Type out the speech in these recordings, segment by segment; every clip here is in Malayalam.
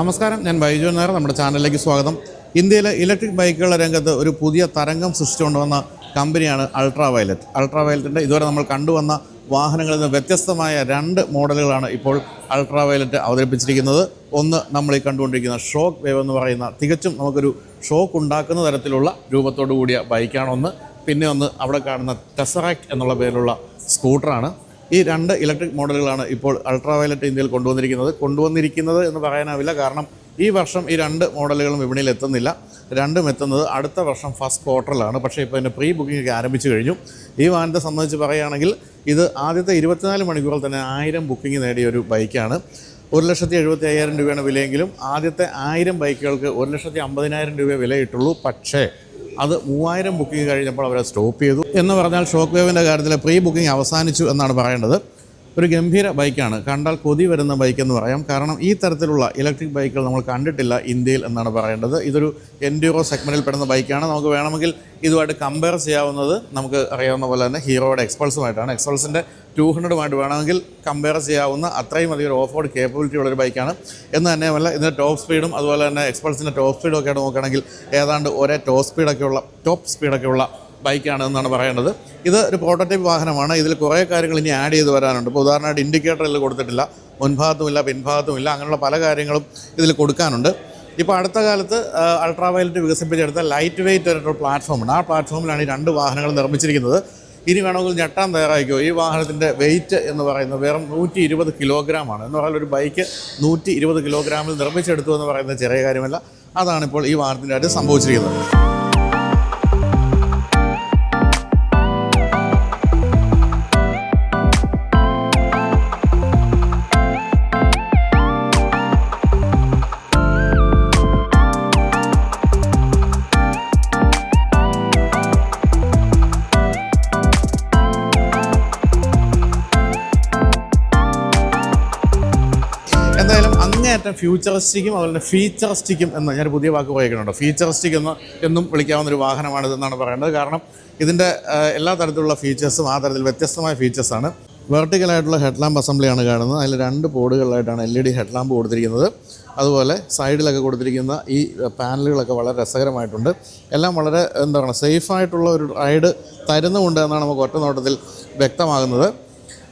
നമസ്കാരം ഞാൻ ബൈജു നായർ നമ്മുടെ ചാനലിലേക്ക് സ്വാഗതം. ഇന്ത്യയിലെ ഇലക്ട്രിക് ബൈക്കുകളുടെ രംഗത്ത് ഒരു പുതിയ തരംഗം സൃഷ്ടിച്ചുകൊണ്ടുവന്ന കമ്പനിയാണ് അൾട്രാ വയലറ്റ്. അൾട്രാ വയലറ്റിന്റെ ഇതുവരെ നമ്മൾ കണ്ടുവന്ന വാഹനങ്ങളിൽ നിന്ന് വ്യത്യസ്തമായ രണ്ട് മോഡലുകളാണ് ഇപ്പോൾ അൾട്രാ വയലറ്റ് അവതരിപ്പിച്ചിരിക്കുന്നത്. ഒന്ന് നമ്മൾ ഈ കണ്ടുകൊണ്ടിരിക്കുന്ന ഷോക്ക് വേവ് എന്ന് പറയുന്ന തികച്ചും നമുക്കൊരു ഷോക്ക് ഉണ്ടാക്കുന്ന തരത്തിലുള്ള രൂപത്തോടു കൂടിയ ബൈക്കാണ് ഒന്ന്. പിന്നെ ഒന്ന് അവിടെ കാണുന്ന ടെസറാക്ട് എന്നുള്ള പേരിലുള്ള സ്കൂട്ടറാണ്. ഈ രണ്ട് ഇലക്ട്രിക് മോഡലുകളാണ് ഇപ്പോൾ അൾട്രാ വയലറ്റ് ഇന്ത്യയിൽ കൊണ്ടുവന്നിരിക്കുന്നത്. കൊണ്ടുവന്നിരിക്കുന്നത് എന്ന് പറയാനാവില്ല. കാരണം ഈ വർഷം ഈ രണ്ട് മോഡലുകളും വിപണിയിൽ എത്തുന്നില്ല. രണ്ടും എത്തുന്നത് അടുത്ത വർഷം ഫസ്റ്റ് ക്വാർട്ടറിലാണ്. പക്ഷേ ഇപ്പോൾ അതിന്റെ പ്രീ ബുക്കിംഗ് ഒക്കെ ആരംഭിച്ചു കഴിഞ്ഞു. ഈ വാഹനത്തെ സംബന്ധിച്ച് പറയുകയാണെങ്കിൽ ഇത് ആദ്യത്തെ ഇരുപത്തിനാല് മണിക്കൂറിൽ തന്നെ ആയിരം ബുക്കിംഗ് നേടിയ ഒരു ബൈക്കാണ്. ഒരു ലക്ഷത്തി എഴുപത്തി അയ്യായിരം രൂപയാണ് വിലയെങ്കിലും ആദ്യത്തെ ആയിരം ബൈക്കുകൾക്ക് ഒരു ലക്ഷത്തി അമ്പതിനായിരം രൂപ വിലയിട്ടുള്ളൂ. പക്ഷേ അത് മൂവായിരം ബുക്കിംഗ് കഴിഞ്ഞപ്പോൾ അവരെ സ്റ്റോപ്പ് ചെയ്തു എന്ന് പറഞ്ഞാൽ ഷോക്ക് വേവിന്റെ കാര്യത്തിൽ പ്രീ ബുക്കിംഗ് അവസാനിച്ചു എന്നാണ് പറയേണ്ടത്. ഒരു ഗംഭീര ബൈക്കാണ്. കണ്ടാൽ കൊതി വരുന്ന ബൈക്ക് എന്ന് പറയാം. കാരണം ഈ തരത്തിലുള്ള ഇലക്ട്രിക് ബൈക്കുകൾ നമ്മൾ കണ്ടിട്ടില്ല ഇന്ത്യയിൽ എന്നാണ് പറയേണ്ടത്. ഇതൊരു എൻഡ്യൂറോ സെഗ്മെന്റിൽ പെടുന്ന ബൈക്കാണ് നമുക്ക് വേണമെങ്കിൽ ഇതുമായിട്ട് കമ്പയർ ചെയ്യാവുന്നത് നമുക്ക് അറിയാവുന്ന പോലെ തന്നെ ഹീറോയുടെ എക്സ്പൾസുമായിട്ടാണ് എക്സ്പൾസിന്റെ ടു ഹൺഡ്രഡുമായിട്ട് വേണമെങ്കിൽ കമ്പയർ ചെയ്യാവുന്ന അത്രയും അധികം ഓഫ് റോഡ് കേപ്പബിലിറ്റി ഉള്ളൊരു ബൈക്കാണ് എന്ന് തന്നെയുമല്ല ഇതിന്റെ ടോപ്പ് സ്പീഡും അതുപോലെ തന്നെ എക്സ്പൾസിന്റെ ടോപ്പ് സ്പീഡും ഒക്കെ ആയിട്ട് നോക്കുകയാണെങ്കിൽ ഏതാണ്ട് ഒരേ ടോപ്പ് സ്പീഡൊക്കെ ഉള്ള ടോപ്പ് സ്പീഡൊക്കെ ഉള്ള ബൈക്കാണ് എന്നാണ് പറയേണ്ടത്. ഇത് ഒരു പ്രോട്ടോടൈപ്പ് വാഹനമാണ്. ഇതിൽ കുറേ കാര്യങ്ങൾ ഇനി ആഡ് ചെയ്ത് വരാനുണ്ട്. ഇപ്പോൾ ഉദാഹരണമായിട്ട് ഇൻഡിക്കേറ്റർ ഇതിൽ കൊടുത്തിട്ടില്ല മുൻഭാഗത്തുമില്ല പിൻഭാഗത്തുമില്ല അങ്ങനെയുള്ള പല കാര്യങ്ങളും ഇതിൽ കൊടുക്കാനുണ്ട്. ഇപ്പോൾ അടുത്ത കാലത്ത് അൾട്രാ വയലറ്റ് വികസിപ്പിച്ചെടുത്ത ലൈറ്റ് വെയിറ്റ് ആയിട്ടുള്ള പ്ലാറ്റ്ഫോമാണ് ആ പ്ലാറ്റ്ഫോമിലാണ് ഈ രണ്ട് വാഹനങ്ങൾ നിർമ്മിച്ചിരിക്കുന്നത്. ഇനി വേണമെങ്കിൽ ഞെട്ടാൻ തയ്യാറായിക്കോ ഈ വാഹനത്തിന്റെ വെയിറ്റ് എന്ന് പറയുന്നത് വെറും നൂറ്റി ഇരുപത് കിലോഗ്രാമാണ് എന്ന് പറഞ്ഞാൽ ഒരു ബൈക്ക് നൂറ്റി ഇരുപത് കിലോഗ്രാമിൽ നിർമ്മിച്ചെടുത്തു എന്ന് പറയുന്നത് ചെറിയ കാര്യമല്ല. അതാണിപ്പോൾ ഈ വാഹനത്തിന്റെ ആയിട്ട് സംഭവിച്ചിരിക്കുന്നത്. അങ്ങേയറ്റം ഫ്യൂച്ചറിസ്റ്റിക്കും അതുപോലെ ഫീച്ചറിസ്റ്റിക്കും എന്ന് ഞാൻ പുതിയ വാക്ക് ഉപയോഗിക്കുന്നുണ്ട്. ഫീച്ചറിസ്റ്റിക് എന്ന് എന്നും വിളിക്കാവുന്ന ഒരു വാഹനമാണിതെന്നാണ് പറയേണ്ടത്. കാരണം ഇതിന്റെ എല്ലാ തരത്തിലുള്ള ഫീച്ചേഴ്സും ആ തരത്തിൽ വ്യത്യസ്തമായ ഫീച്ചേഴ്സാണ് വെർട്ടിക്കലായിട്ടുള്ള ഹെഡ് ലാമ്പ് അസംബ്ലിയാണ് കാണുന്നത്. അതിൽ രണ്ട് പോഡുകളിലായിട്ടാണ് L E D head lamp കൊടുത്തിരിക്കുന്നത്. അതുപോലെ സൈഡിലൊക്കെ കൊടുത്തിരിക്കുന്ന ഈ പാനലുകളൊക്കെ വളരെ രസകരമായിട്ടുണ്ട്. എല്ലാം വളരെ എന്താ പറയുക സേഫായിട്ടുള്ള ഒരു റൈഡ് തരുന്നുമുണ്ട് എന്നാണ് നമുക്ക് ഒറ്റ നോട്ടത്തിൽ വ്യക്തമാകുന്നത്.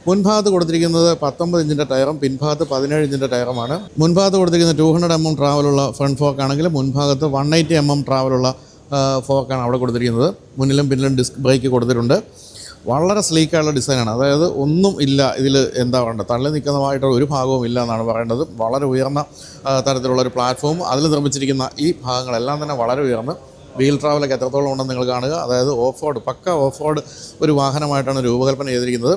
മുൻഭാഗത്ത് കൊടുത്തിരിക്കുന്നത് പത്തൊമ്പത് ഇഞ്ചിന്റെ ടയറും പിൻഭാഗത്ത് പതിനേഴ് ഇഞ്ചിന്റെ ടയറുമാണ്. മുൻഭാഗത്ത് കൊടുത്തിരിക്കുന്ന ടു ഹൺഡ്രഡ് എം എം ട്രാവലുള്ള ഫ്രണ്ട് ഫോക്ക് ആണെങ്കിൽ മുൻഭാഗത്ത് വൺ എയ്റ്റി എം എം ട്രാവലുള്ള ഫോക്കാണ് അവിടെ കൊടുത്തിരിക്കുന്നത്. മുന്നിലും പിന്നിലും ഡിസ്ക് ബ്രേക്ക് കൊടുത്തിട്ടുണ്ട്. വളരെ സ്ലീക്കായുള്ള ഡിസൈനാണ് അതായത് ഒന്നും ഇല്ല ഇതിൽ എന്താ വേണ്ട തള്ളി നിൽക്കുന്നതായിട്ട് ഒരു ഭാഗവും ഇല്ല എന്നാണ് പറയേണ്ടത്. വളരെ ഉയർന്ന തരത്തിലുള്ള ഒരു പ്ലാറ്റ്ഫോം അതിൽ നിർമ്മിച്ചിരിക്കുന്ന ഈ ഭാഗങ്ങളെല്ലാം തന്നെ വളരെ ഉയർന്ന്. വീൽ ട്രാവലൊക്കെ എത്രത്തോളം ഉണ്ടെന്ന് നിങ്ങൾ കാണുക. അതായത് ഓഫ് റോഡ് പക്ക ഓഫ് റോഡ് ഒരു വാഹനമായിട്ടാണ് രൂപകൽപ്പന ചെയ്തിരിക്കുന്നത്.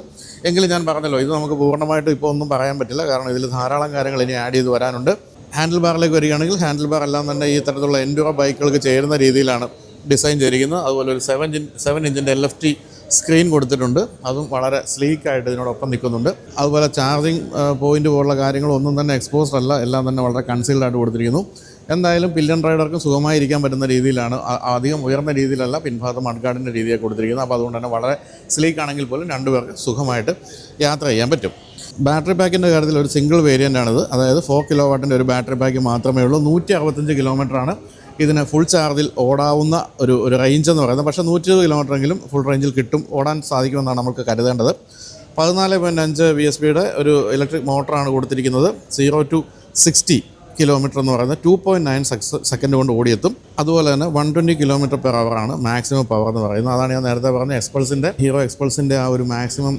എങ്കിലും ഞാൻ പറഞ്ഞല്ലോ ഇത് നമുക്ക് പൂർണമായിട്ട് ഇപ്പോൾ ഒന്നും പറയാൻ പറ്റില്ല. കാരണം ഇതിൽ ധാരാളം കാര്യങ്ങൾ ഇനി ആഡ് ചെയ്ത് വരാനുണ്ട്. ഹാൻഡിൽ ബാറിലേക്ക് വരികയാണെങ്കിൽ ഹാൻഡിൽ ബാർ എല്ലാം തന്നെ ഈ തരത്തിലുള്ള എൻഡുറ ബൈക്കുകൾക്ക് ചേരുന്ന രീതിയിലാണ് ഡിസൈൻ ചെയ്തിരിക്കുന്നത്. അതുപോലെ ഒരു സെവൻ സെവൻ ഇഞ്ചിന്റെ എൽ എഫ് ടി സ്ക്രീൻ കൊടുത്തിട്ടുണ്ട്. അതും വളരെ സ്ലീക്കായിട്ട് ഇതിനോടൊപ്പം നിൽക്കുന്നുണ്ട്. അതുപോലെ ചാർജിങ് പോയിന്റ് പോലുള്ള കാര്യങ്ങളൊന്നും തന്നെ എക്സ്പോസ്ഡ് അല്ല. എല്ലാം തന്നെ വളരെ കൺസീൽഡായിട്ട് കൊടുത്തിരിക്കുന്നു. എന്തായാലും പില്ലൻ റൈഡർക്ക് സുഖമായിരിക്കാൻ പറ്റുന്ന രീതിയിലാണ് അധികം ഉയർന്ന രീതിയിലല്ല പിൻഭാഗത്ത് മഡ്ഗാർഡിന്റെ രീതിയെ കൊടുത്തിരിക്കുന്നത്. അപ്പോൾ അതുകൊണ്ട് തന്നെ വളരെ സ്ലീക്ക് ആണെങ്കിൽ പോലും രണ്ടുപേർക്ക് സുഖമായിട്ട് യാത്ര ചെയ്യാൻ പറ്റും. ബാറ്ററി പാക്കിന്റെ കാര്യത്തിൽ ഒരു സിംഗിൾ വേരിയന്റ് ആണിത്. അതായത് ഫോർ കിലോ വാട്ടിന്റെ ഒരു ബാറ്ററി പാക്ക് മാത്രമേ ഉള്ളൂ. നൂറ്റി അറുപത്തഞ്ച് കിലോമീറ്ററാണ് ഇതിന് ഫുൾ ചാർജിൽ ഓടാവുന്ന ഒരു ഒരു റേഞ്ച് എന്ന് പറയുന്നത്. പക്ഷേ നൂറ്റി ഇരുപത് കിലോമീറ്ററെങ്കിലും ഫുൾ റേഞ്ചിൽ കിട്ടും. ഓടാൻ സാധിക്കുമെന്നാണ് നമുക്ക് കരുതേണ്ടത്. പതിനാല് പോയിന്റ് അഞ്ച് ബി എസ് പിയുടെ ഒരു ഇലക്ട്രിക് മോട്ടറാണ് കൊടുത്തിരിക്കുന്നത്. സീറോ ടു സിക്സ്റ്റി കിലോമീറ്റർ എന്ന് പറയുന്നത് two point nine six second കൊണ്ട് ഓടിയെത്തും. അതുപോലെ തന്നെ വൺ ട്വന്റി കിലോമീറ്റർ പെർ ആണ് മാക്സിമം പവർ എന്ന് പറയുന്നത്. അതാണ് ഞാൻ നേരത്തെ പറഞ്ഞ എക്സ്പൾസിന്റെ ഹീറോ എക്സ്പൾസിന്റെ ആ ഒരു മാക്സിമം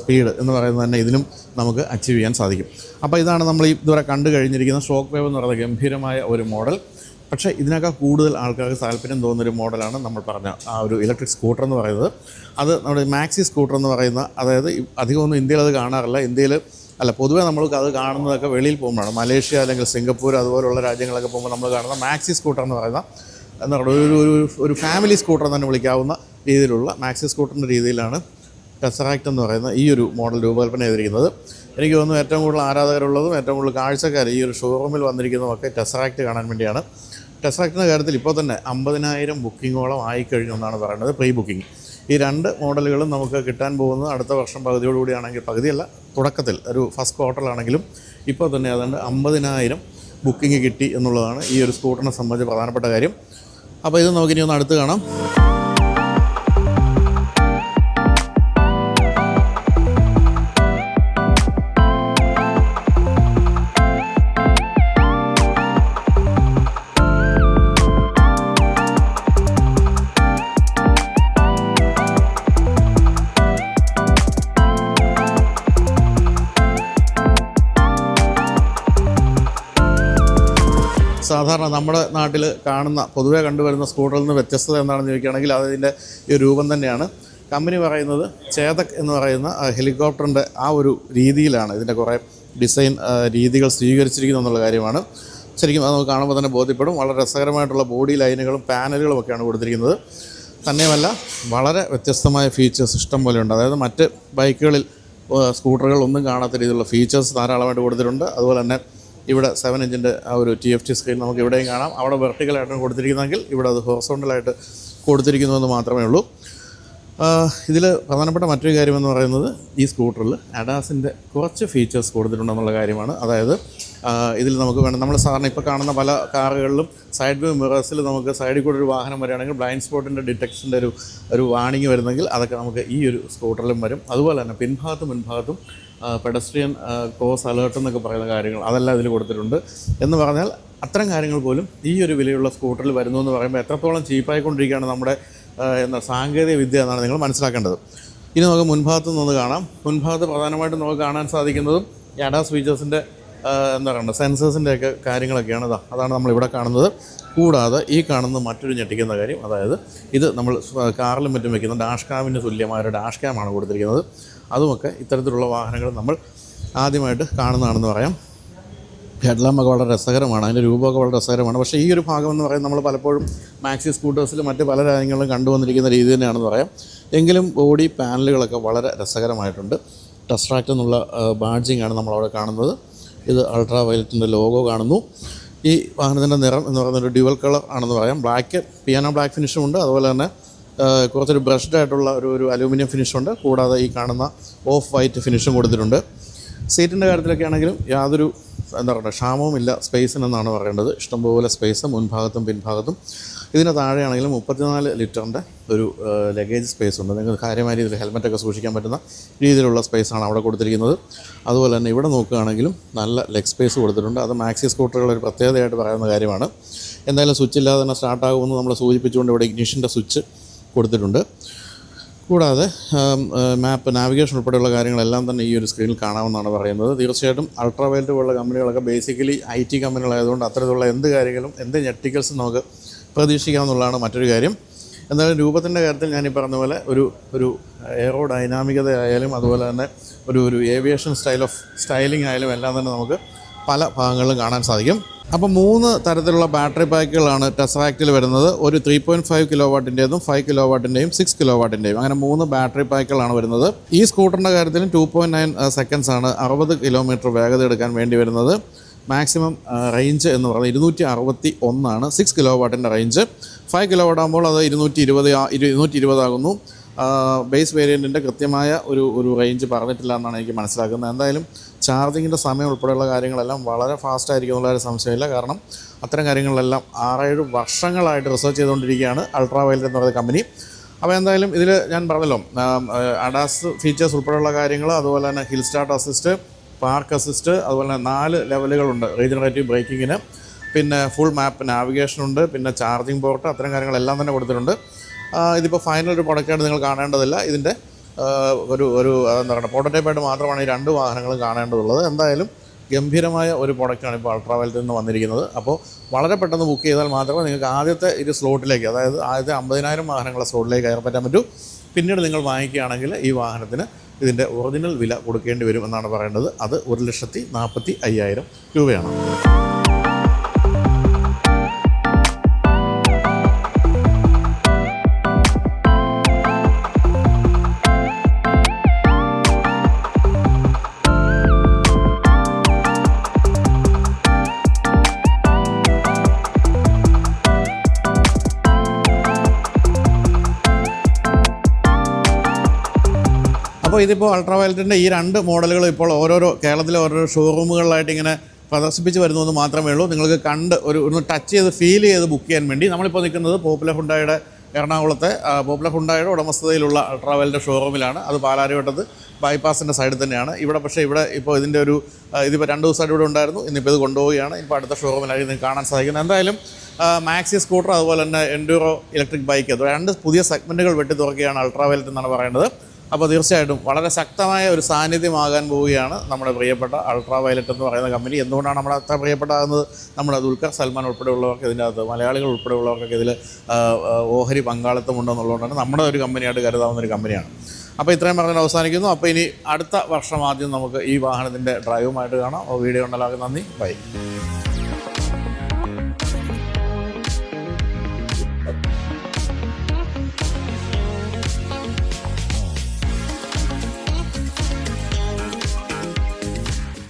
സ്പീഡ് എന്ന് പറയുന്നത് തന്നെ ഇതിലും നമുക്ക് അച്ചീവ് ചെയ്യാൻ സാധിക്കും. അപ്പോൾ ഇതാണ് നമ്മൾ ഇതുവരെ കണ്ടു കഴിഞ്ഞിരിക്കുന്ന ഷോക്ക് വേവ് എന്ന് പറയുന്ന ഗംഭീരമായ ഒരു മോഡൽ പക്ഷേ ഇതിനേക്കാൾ കൂടുതൽ ആൾക്കാർക്ക് താല്പര്യം തോന്നുന്നൊരു മോഡലാണ് നമ്മൾ പറഞ്ഞ ആ ഒരു ഇലക്ട്രിക് സ്കൂട്ടർ എന്ന് പറയുന്നത്. അത് നമ്മുടെ മാക്സി സ്കൂട്ടർ എന്ന് പറയുന്ന അതായത് അധികമൊന്നും ഇന്ത്യയിൽ അത് കാണാറില്ല. ഇന്ത്യയിൽ അല്ല പൊതുവേ നമ്മൾ അത് കാണുന്നതൊക്കെ വെളിയിൽ പോകുമ്പോഴാണ്. മലേഷ്യ അല്ലെങ്കിൽ സിംഗപ്പൂർ അതുപോലുള്ള രാജ്യങ്ങളൊക്കെ പോകുമ്പോൾ നമ്മൾ കാണുന്ന മാക്സി സ്കൂട്ടർ എന്ന് പറയുന്ന എന്താ പറയുക ഒരു ഒരു ഒരു ഫാമിലി സ്കൂട്ടർ തന്നെ വിളിക്കാവുന്ന രീതിയിലുള്ള മാക്സി സ്കൂട്ടറിന്റെ രീതിയിലാണ് ടെസറാക്ട് എന്ന് പറയുന്ന ഈ ഒരു മോഡൽ രൂപകൽപ്പന ചെയ്തിരിക്കുന്നത്. എനിക്ക് തോന്നുന്നു ഏറ്റവും കൂടുതൽ ആരാധകരുള്ളതും ഏറ്റവും കൂടുതൽ കാഴ്ചക്കാർ ഈ ഒരു ഷോറൂമിൽ വന്നിരിക്കുന്നതൊക്കെ ടെസറാക്ട് കാണാൻ വേണ്ടിയാണ്. ടെസറാക്ടിന്റെ കാര്യത്തിൽ ഇപ്പോൾ തന്നെ അമ്പതിനായിരം ബുക്കിങ്ങോളം ആയിക്കഴിഞ്ഞു എന്നാണ് പറയുന്നത് പ്രീ ബുക്കിംഗ് ഈ രണ്ട് മോഡലുകളും നമുക്ക് കിട്ടാൻ പോകുന്നത് അടുത്ത വർഷം പകുതിയോടുകൂടിയാണെങ്കിൽ പകുതിയല്ല തുടക്കത്തിൽ ഒരു ഫസ്റ്റ് ക്വാർട്ടറിലാണെങ്കിലും ഇപ്പോൾ തന്നെ അതുകൊണ്ട് അമ്പതിനായിരം ബുക്കിംഗ് കിട്ടി എന്നുള്ളതാണ് ഈ ഒരു സ്കൂട്ടറിനെ സംബന്ധിച്ച് പ്രധാനപ്പെട്ട കാര്യം. അപ്പോൾ ഇത് നമുക്കിനി ഒന്ന് അടുത്ത് കാണാം. സാധാരണ നമ്മുടെ നാട്ടിൽ കാണുന്ന പൊതുവേ കണ്ടുവരുന്ന സ്കൂട്ടറിൽ നിന്ന് വ്യത്യസ്തത എന്താണെന്ന് ചോദിക്കുകയാണെങ്കിൽ അതിന്റെ ഈ രൂപം തന്നെയാണ്. കമ്പനി പറയുന്നത് ചേതക് എന്ന് പറയുന്ന ഹെലികോപ്റ്ററിന്റെ ആ ഒരു രീതിയിലാണ് ഇതിന്റെ കുറേ ഡിസൈൻ രീതികൾ സ്വീകരിച്ചിരിക്കുന്നു എന്നുള്ള കാര്യമാണ്. ശരിക്കും അത് നമുക്ക് കാണുമ്പോൾ തന്നെ ബോധ്യപ്പെടും. വളരെ രസകരമായിട്ടുള്ള ബോഡി ലൈനുകളും പാനലുകളും ഒക്കെയാണ് കൊടുത്തിരിക്കുന്നത്. തന്നെയുമല്ല വളരെ വ്യത്യസ്തമായ ഫീച്ചേഴ്സ് ഇഷ്ടം പോലെയുണ്ട് അതായത് മറ്റ് ബൈക്കുകളിൽ സ്കൂട്ടറുകളൊന്നും കാണാത്ത രീതിയിലുള്ള ഫീച്ചേഴ്സ് ധാരാളമായിട്ട് കൊടുത്തിട്ടുണ്ട്. അതുപോലെ തന്നെ ഇവിടെ സെവൻ ഇഞ്ചിന്റെ ആ ഒരു ടി എഫ് ടി സ്ക്രീൻ നമുക്ക് ഇവിടെയും കാണാം. അവിടെ വെർട്ടിക്കലായിട്ടാണ് കൊടുത്തിരിക്കുന്നതെങ്കിൽ ഇവിടെ അത് ഹോർസോണ്ടലായിട്ട് കൊടുത്തിരിക്കുന്നു എന്ന് മാത്രമേ ഉള്ളൂ. ഇതിൽ പ്രധാനപ്പെട്ട മറ്റൊരു കാര്യമെന്ന് പറയുന്നത് ഈ സ്കൂട്ടറിൽ അഡാസിന്റെ കുറച്ച് ഫീച്ചേഴ്സ് കൊടുത്തിട്ടുണ്ടെന്നുള്ള കാര്യമാണ്. അതായത് ഇതിൽ നമുക്ക് വേണം. നമ്മൾ സാധാരണ ഇപ്പോൾ കാണുന്ന പല കാറുകളിലും സൈഡ് വ്യൂ മിറേഴ്സിൽ നമുക്ക് സൈഡിൽ കൂടെ ഒരു വാഹനം വരികയാണെങ്കിൽ ബ്ലൈൻഡ് സ്പോട്ടിന്റെ ഡിറ്റക്ഷന്റെ ഒരു ഒരു വാണിംഗ് വരുന്നെങ്കിൽ അതൊക്കെ നമുക്ക് ഈ ഒരു സ്കൂട്ടറിലും വരും. അതുപോലെ തന്നെ പിൻഭാഗത്തും മുൻഭാഗത്തും പെഡസ്ട്രിയൻ കോസ് അലേർട്ട് എന്നൊക്കെ പറയുന്ന കാര്യങ്ങൾ അതെല്ലാം ഇതിൽ കൊടുത്തിട്ടുണ്ട്. എന്ന് പറഞ്ഞാൽ അത്തരം കാര്യങ്ങൾ പോലും ഈ ഒരു വിലയുള്ള സ്കൂട്ടറിൽ വരുന്നു എന്ന് പറയുമ്പോൾ എത്രത്തോളം ചീപ്പായിക്കൊണ്ടിരിക്കുകയാണ് നമ്മുടെ എന്താ സാങ്കേതിക വിദ്യ എന്നാണ് നിങ്ങൾ മനസ്സിലാക്കേണ്ടത്. ഇനി നമുക്ക് മുൻഭാഗത്ത് നിന്ന് കാണാം. മുൻഭാഗത്ത് പ്രധാനമായിട്ടും നമുക്ക് കാണാൻ സാധിക്കുന്നതും ഈ അഡാസ് ഫീച്ചേഴ്സിന്റെ എന്താ പറയുക സെൻസേഴ്സിന്റെ ഒക്കെ കാര്യങ്ങളൊക്കെയാണ് ഇതാ അതാണ് നമ്മൾ ഇവിടെ കാണുന്നത്. കൂടാതെ ഈ കാണുന്ന മറ്റൊരു ഞെട്ടിക്കുന്ന കാര്യം അതായത് ഇത് നമ്മൾ കാറിലും മറ്റും വയ്ക്കുന്ന ഡാഷ് ക്യാമിന് തുല്യമായ ഒരു ഡാഷ് ക്യാമാണ് കൊടുത്തിരിക്കുന്നത്. അതുമൊക്കെ ഇത്തരത്തിലുള്ള വാഹനങ്ങൾ നമ്മൾ ആദ്യമായിട്ട് കാണുന്നതാണെന്ന് പറയാം. ഹെഡ്ലാം ഒക്കെ വളരെ രസകരമാണ് അതിന്റെ രൂപമൊക്കെ വളരെ രസകരമാണ്. പക്ഷേ ഈ ഒരു ഭാഗം എന്ന് പറയുന്നത് നമ്മൾ പലപ്പോഴും മാക്സി സ്കൂട്ടേഴ്സിലും മറ്റ് പല രാജ്യങ്ങളിലും കണ്ടുവന്നിരിക്കുന്ന രീതി തന്നെയാണെന്ന് പറയാം. എങ്കിലും ബോഡി പാനലുകളൊക്കെ വളരെ രസകരമായിട്ടുണ്ട്. ടെസ്ട്രാക്റ്റ് എന്നുള്ള ബാഡ്ജിങ്ങാണ് നമ്മളവിടെ കാണുന്നത്. ഇത് അൾട്രാ വയലറ്റിന്റെ ലോഗോ കാണുന്നു. ഈ വാഹനത്തിന്റെ നിറം എന്ന് പറയുന്നത് ഡ്യുവൽ കളർ ആണെന്ന് പറയാം. ബ്ലാക്ക് പിയാനോ ബ്ലാക്ക് ഫിനിഷും ഉണ്ട്. അതുപോലെ തന്നെ കുറച്ചൊരു ബ്രഷ്ഡ് ആയിട്ടുള്ള ഒരു ഒരു അലൂമിനിയം ഫിനിഷുണ്ട് കൂടാതെ ഈ കാണുന്ന ഓഫ് വൈറ്റ് ഫിനിഷും കൊടുത്തിട്ടുണ്ട്. സീറ്റിന്റെ കാര്യത്തിലൊക്കെ ആണെങ്കിലും യാതൊരു എന്താ പറയുക ക്ഷാമവുമില്ല സ്പേസിനെന്നാണ് പറയേണ്ടത്. ഇഷ്ടംപോലെ സ്പേസ് മുൻഭാഗത്തും പിൻഭാഗത്തും. ഇതിന് താഴെയാണെങ്കിലും മുപ്പത്തിനാല് ലിറ്ററിന്റെ ഒരു ലഗേജ് സ്പേസ് ഉണ്ട്. നിങ്ങൾക്ക് കാര്യമായ രീതിയിൽ ഹെൽമെറ്റൊക്കെ സൂക്ഷിക്കാൻ പറ്റുന്ന രീതിയിലുള്ള സ്പേസാണ് അവിടെ കൊടുത്തിരിക്കുന്നത്. അതുപോലെ തന്നെ ഇവിടെ നോക്കുകയാണെങ്കിലും നല്ല ലെഗ് സ്പേസ് കൊടുത്തിട്ടുണ്ട്. അത് മാക്സി സ്കൂട്ടറുകളുടെ ഒരു പ്രത്യേകതയായിട്ട് പറയുന്ന കാര്യമാണ്. എന്തായാലും സ്വിച്ച് ഇല്ലാതെ തന്നെ സ്റ്റാർട്ടാകുമെന്ന് നമ്മൾ സൂചിപ്പിച്ചുകൊണ്ട് ഇവിടെ ഇഗ്നിഷന്റെ സ്വിച്ച് കൊടുത്തിട്ടുണ്ട്. കൂടാതെ മാപ്പ് നാവിഗേഷൻ ഉൾപ്പെടെയുള്ള കാര്യങ്ങളെല്ലാം തന്നെ ഈ ഒരു സ്ക്രീനിൽ കാണാമെന്നാണ് പറയുന്നത്. തീർച്ചയായിട്ടും അൾട്രാ വയലറ്റ് പോലുള്ള കമ്പനികളൊക്കെ ബേസിക്കലി ഐ ടി കമ്പനികളായതുകൊണ്ട് അത്തരത്തിലുള്ള എന്ത് കാര്യങ്ങളും എന്ത് ഞെട്ടിക്കൽസും നമുക്ക് പ്രതീക്ഷിക്കാമെന്നുള്ളതാണ് മറ്റൊരു കാര്യം. എന്തായാലും രൂപത്തിന്റെ കാര്യത്തിൽ ഞാൻ പറഞ്ഞ പോലെ ഒരു ഒരു എയറോ ഡൈനാമികത ആയാലും അതുപോലെ തന്നെ ഒരു ഒരു ഏവിയേഷൻ സ്റ്റൈൽ ഓഫ് സ്റ്റൈലിംഗ് ആയാലും എല്ലാം തന്നെ നമുക്ക് പല ഭാഗങ്ങളിലും കാണാൻ സാധിക്കും. അപ്പോൾ മൂന്ന് തരത്തിലുള്ള ബാറ്ററി പാക്കുകളാണ് ടെസ്റാക്റ്റിൽ വരുന്നത്. ഒരു ത്രീ പോയിന്റ് ഫൈവ് കിലോ വാട്ടിന്റെതും ഫൈവ് കിലോ വാട്ടിന്റെയും സിക്സ് കിലോ വാട്ടിന്റെയും അങ്ങനെ മൂന്ന് ബാറ്ററി പാക്കുകളാണ് വരുന്നത്. ഈ സ്കൂട്ടറിന്റെ കാര്യത്തിലും ടു പോയിന്റ് നയൻ സെക്കൻഡ്സ് ആണ് അറുപത് കിലോമീറ്റർ വേഗത എടുക്കാൻ വേണ്ടി വരുന്നത്. മാക്സിമം റേഞ്ച് എന്ന് പറയുന്നത് ഇരുന്നൂറ്റി അറുപത്തി ഒന്നാണ് സിക്സ് കിലോ വാട്ടിന്റെ റേഞ്ച് ഫൈവ് കിലോ വാട്ട് ആകുമ്പോൾ അത് ഇരുന്നൂറ്റി ഇരുപത് ഇരുന്നൂറ്റി ഇരുപതാകുന്നു ബേസ് വേരിയന്റിന്റെ കൃത്യമായ ഒരു ഒരു റേഞ്ച് പറഞ്ഞിട്ടില്ല എന്നാണ് എനിക്ക് മനസ്സിലാക്കുന്നത്. എന്തായാലും ചാർജിങ്ങിന്റെ സമയം ഉൾപ്പെടെയുള്ള കാര്യങ്ങളെല്ലാം വളരെ ഫാസ്റ്റ് ആയിരിക്കും എന്നുള്ള ഒരു സംശയമില്ല. കാരണം അത്തരം കാര്യങ്ങളിലെല്ലാം ആറേഴ് വർഷങ്ങളായിട്ട് റിസർച്ച് ചെയ്തുകൊണ്ടിരിക്കുകയാണ് അൾട്രാ വയലറ്റ് എന്ന് പറയുന്ന കമ്പനി അപ്പോൾ എന്തായാലും ഇതിൽ ഞാൻ പറഞ്ഞല്ലോ അഡാസ് ഫീച്ചേഴ്സ് ഉൾപ്പെടെയുള്ള കാര്യങ്ങൾ അതുപോലെ തന്നെ hill start assist park assist അതുപോലെ തന്നെ നാല് ലെവലുകളുണ്ട് റീജനറേറ്റീവ് ബ്രേക്കിങ്ങിന് പിന്നെ ഫുൾ മാപ്പ് നാവിഗേഷൻ ഉണ്ട് പിന്നെ ചാർജിങ് പോർട്ട് അത്തരം കാര്യങ്ങളെല്ലാം തന്നെ കൊടുത്തിട്ടുണ്ട്. ഇതിപ്പോൾ ഫൈനൽ ഒരു പ്രൊഡക്റ്റായിട്ട് നിങ്ങൾ കാണേണ്ടതില്ല. ഇതിന്റെ ഒരു ഒരു എന്താ പറയുക പ്രോട്ടോടൈപ്പായിട്ട് മാത്രമാണ് ഈ രണ്ട് വാഹനങ്ങളും കാണേണ്ടതുള്ളത്. എന്തായാലും ഗംഭീരമായ ഒരു പ്രൊഡക്റ്റാണ് ഇപ്പോൾ അൾട്രാവയലത്തിൽ നിന്ന് വന്നിരിക്കുന്നത്. അപ്പോൾ വളരെ പെട്ടെന്ന് ബുക്ക് ചെയ്താൽ മാത്രമേ നിങ്ങൾക്ക് ആദ്യത്തെ ഒരു സ്ലോട്ടിലേക്ക് അതായത് ആദ്യത്തെ അമ്പതിനായിരം വാഹനങ്ങളെ സ്ലോട്ടിലേക്ക് കയറി പറ്റാൻ പറ്റൂ. പിന്നീട് നിങ്ങൾ വാങ്ങിക്കുകയാണെങ്കിൽ ഈ വാഹനത്തിന് ഇതിന്റെ ഒറിജിനൽ വില കൊടുക്കേണ്ടി വരും എന്നാണ് പറയേണ്ടത്. അത് ഒരു ലക്ഷത്തി നാൽപ്പത്തി അയ്യായിരം രൂപയാണ്. അപ്പോൾ ഇതിപ്പോൾ അൾട്രാ വയലറ്റിന്റെ ഈ രണ്ട് മോഡലുകൾ ഇപ്പോൾ ഓരോരോ കേരളത്തിലെ ഓരോരോ ഷോറൂമുകളിലായിട്ട് ഇങ്ങനെ പ്രദർശിപ്പിച്ച് വരുന്നതെന്ന് മാത്രമേ ഉള്ളൂ. നിങ്ങൾക്ക് കണ്ട് ഒരു ഒന്ന് ടച്ച് ചെയ്ത് ഫീൽ ചെയ്ത് ബുക്ക് ചെയ്യാൻ വേണ്ടി നമ്മളിപ്പോൾ നിൽക്കുന്നത് പോപ്പുലർ ഹുണ്ടായുടെ എറണാകുളത്തെ പോപ്പുലർ ഹുണ്ടായുടെ ഉടമസ്ഥതയിലുള്ള ട്രാവലിന്റെ ഷോറൂമിലാണ് അത് പാലാരിവട്ടത്ത് ബൈപ്പാസിന്റെ സൈഡിൽ തന്നെയാണ്. ഇവിടെ പക്ഷേ ഇവിടെ ഇപ്പോൾ ഇതിന്റെ ഒരു ഇതിപ്പോൾ രണ്ട് ദിവസമായിട്ട് ഇവിടെ ഉണ്ടായിരുന്നു. ഇന്നിപ്പോൾ ഇത് കൊണ്ടുപോവുകയാണ്. ഇപ്പോൾ അടുത്ത ഷോറൂമിലായി നിങ്ങൾക്ക് കാണാൻ സാധിക്കുന്നത് എന്തായാലും മാക്സി സ്കൂട്ടർ അതുപോലെ തന്നെ എൻഡ്യൂറോ ഇലക്ട്രിക് ബൈക്ക് രണ്ട് പുതിയ സെഗ്മെന്റുകൾ വെട്ടി തുറക്കുകയാണ് അൾട്രാവയലറ്റ് എന്നാണ് പറയുന്നത്. അപ്പോൾ തീർച്ചയായിട്ടും വളരെ ശക്തമായ ഒരു സാന്നിധ്യമാകാൻ പോവുകയാണ് നമ്മുടെ പ്രിയപ്പെട്ട അൾട്രാ വയലറ്റ് എന്ന് പറയുന്ന കമ്പനി എന്തുകൊണ്ടാണ് നമ്മൾ അത്ര പ്രിയപ്പെട്ടതാകുന്നത്? നമ്മുടെ ദുൽഖർ സൽമാൻ ഉൾപ്പെടെയുള്ളവർക്ക് ഇതിന്റെ അകത്ത് മലയാളികൾ ഉൾപ്പെടെയുള്ളവർക്കൊക്കെ ഇതിൽ ഓഹരി പങ്കാളിത്തം ഉണ്ടെന്നുള്ളതുകൊണ്ടാണ് നമ്മുടെ ഒരു കമ്പനിയായിട്ട് കരുതാവുന്ന ഒരു കമ്പനിയാണ് അപ്പോൾ ഇത്രയും പറഞ്ഞാൽ അവസാനിക്കുന്നു. അപ്പോൾ ഇനി അടുത്ത വർഷം ആദ്യം നമുക്ക് ഈ വാഹനത്തിന്റെ ഡ്രൈവുമായിട്ട് കാണാം. വീഡിയോ ഉണ്ടല്ലോ നന്ദി. ബൈ